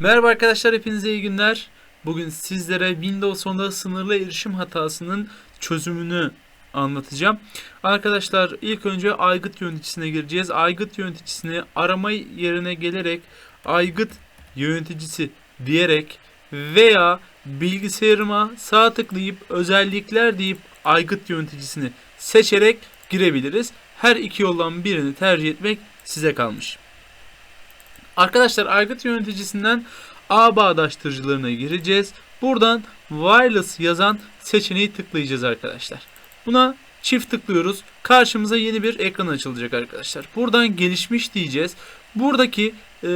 Merhaba arkadaşlar hepinize iyi günler. Bugün sizlere Windows 10'da sınırlı erişim hatasının çözümünü anlatacağım. Arkadaşlar ilk önce aygıt yöneticisine gireceğiz. Aygıt yöneticisini arama yerine gelerek aygıt yöneticisi diyerek veya bilgisayarıma sağ tıklayıp özellikler deyip aygıt yöneticisini seçerek girebiliriz. Her iki yoldan birini tercih etmek size kalmış. Arkadaşlar aygıt yöneticisinden ağ bağdaştırıcılarına gireceğiz. Buradan wireless yazan seçeneği tıklayacağız arkadaşlar. Buna çift tıklıyoruz. Karşımıza yeni bir ekran açılacak arkadaşlar. Buradan gelişmiş diyeceğiz. Buradaki e,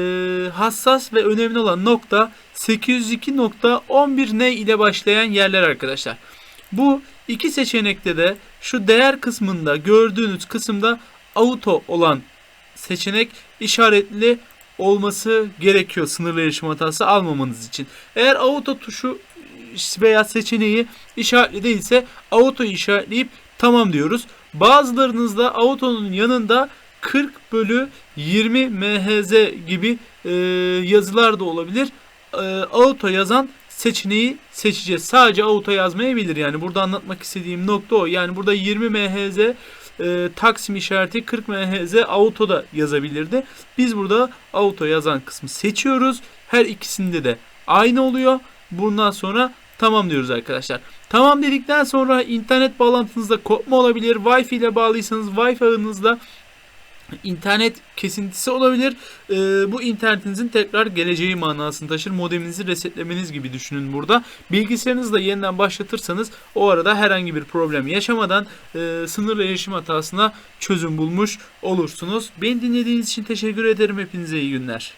hassas ve önemli olan nokta 802.11n ile başlayan yerler arkadaşlar. Bu iki seçenekte de şu değer kısmında gördüğünüz kısımda auto olan seçenek işaretli olması gerekiyor sınırlı erişim hatası almamanız için. Eğer auto tuşu veya seçeneği işaretli değilse auto işaretleyip tamam diyoruz. Bazılarınızda auto'nun yanında 40 bölü 20 MHz gibi e, yazılar da olabilir. E, auto yazan seçeneği seçeceğiz. Sadece auto yazmayabilir yani. Burada anlatmak istediğim nokta o. Yani burada 20 MHz e, Taksim işareti 40 MHz auto da yazabilirdi. Biz burada auto yazan kısmı seçiyoruz. Her ikisinde de aynı oluyor. Bundan sonra tamam diyoruz arkadaşlar. Tamam dedikten sonra internet bağlantınızda kopma olabilir. Wi-Fi ile bağlıysanız Wi-Fi internet kesintisi olabilir. Ee, bu internetinizin tekrar geleceği manasını taşır. Modeminizi resetlemeniz gibi düşünün burada. Bilgisayarınızı da yeniden başlatırsanız o arada herhangi bir problem yaşamadan e, sınırlı erişim hatasına çözüm bulmuş olursunuz. Beni dinlediğiniz için teşekkür ederim. Hepinize iyi günler.